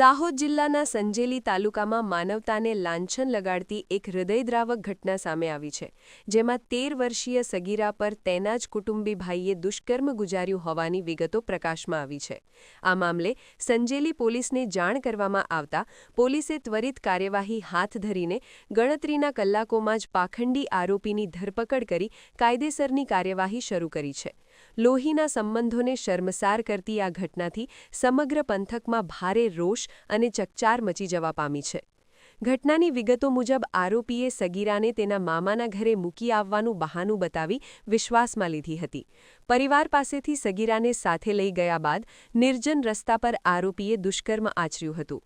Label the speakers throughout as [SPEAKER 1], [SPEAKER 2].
[SPEAKER 1] દાહોદ જિલ્લાના સંજેલી તાલુકામાં માનવતાને લાંછન લગાડતી એક હૃદયદ્રાવક ઘટના સામે આવી છે, જેમાં તેર વર્ષીય સગીરા પર તેના જ કુટુંબી ભાઈએ દુષ્કર્મ ગુજાર્યું હોવાની વિગતો પ્રકાશમાં આવી છે. આ મામલે સંજેલી પોલીસને જાણ કરવામાં આવતા પોલીસે ત્વરિત કાર્યવાહી હાથ ધરીને ગણતરીના કલાકોમાં જ પાખંડી આરોપીની ધરપકડ કરી કાયદેસરની કાર્યવાહી શરૂ કરી છે. લોહીના સંબંધોને શર્મસાર કરતી આ ઘટનાથી સમગ્ર પંથકમાં ભારે રોષ અને ચકચાર મચી જવા પામી છે. ઘટનાની વિગતો મુજબ આરોપીએ સગીરાને તેના મામાના ઘરે મૂકી આવવાનું બહાનું બતાવી વિશ્વાસમાં લીધી હતી. પરિવાર પાસેથી સગીરાને સાથે લઈ ગયા બાદ નિર્જન રસ્તા પર આરોપીએ દુષ્કર્મ આચર્યું હતું.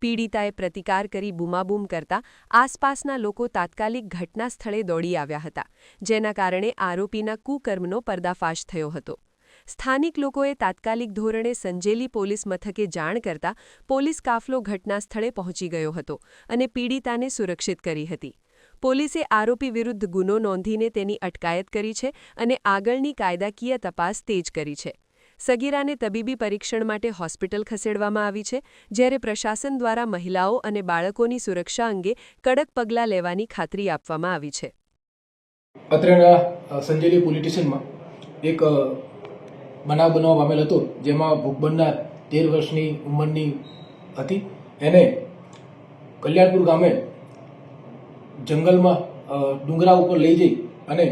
[SPEAKER 1] પીડિતાએ પ્રતિકાર કરી બૂમાબૂમ કરતા આસપાસના લોકો તાત્કાલિક ઘટના સ્થળે દોડી આવ્યા હતા, જેના કારણે આરોપીના કુકર્મનો પર્દાફાશ થયો હતો. સ્થાનિક લોકોએ તાત્કાલિક ધોરણે સંજેલી પોલીસ મથકે જાણ કરતા પોલીસ કાફલો ઘટના સ્થળે પહોંચી ગયો હતો અને પીડિતાને સુરક્ષિત કરી હતી. પોલીસે આરોપી વિરુદ્ધ ગુનો નોંધીને તેની અટકાયત કરી છે અને આગળની કાયદાકીય તપાસ તેજ કરી છે. સગીરાને તબીબી પરીક્ષણ માટે હોસ્પિટલ ખસેડવામાં આવી છે, જ્યારે પ્રશાસન દ્વારા મહિલાઓ અને બાળકોની સુરક્ષા અંગે કડક પગલાં લેવાની ખાતરી આપવામાં આવી છે.
[SPEAKER 2] અત્રેના સંજેલી પોલીસ એક બનાવ બનાવવા પામેલ હતો, જેમાં ભોગ તેર વર્ષની ઉંમરની હતી. એને કલ્યાણપુર ગામે જંગલમાં ડુંગરા ઉપર લઈ જઈ અને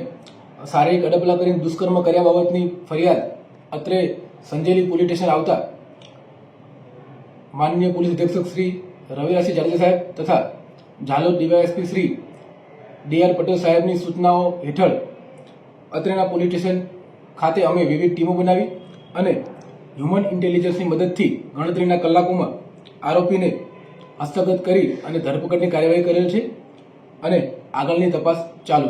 [SPEAKER 2] શારીરિક અડપલા કરીને દુષ્કર્મ કર્યા બાબતની ફરિયાદ અત્રે સંજેલી પોલીસ સ્ટેશન આવતા માનનીય પોલીસ અધિક્ષક શ્રી રવિરાજસિંહ જાડેજા સાહેબ તથા Jhalod DYSP Shri D R Patel સાહેબની સૂચનાઓ હેઠળ અત્રેના પોલીસ સ્ટેશન ખાતે અમે વિવિધ ટીમો બનાવી અને હ્યુમન ઇન્ટેલિજન્સની મદદથી ગણતરીના કલાકોમાં આરોપીને હસ્તગત કરી અને ધરપકડની કાર્યવાહી કરેલ છે અને આગળની તપાસ ચાલુ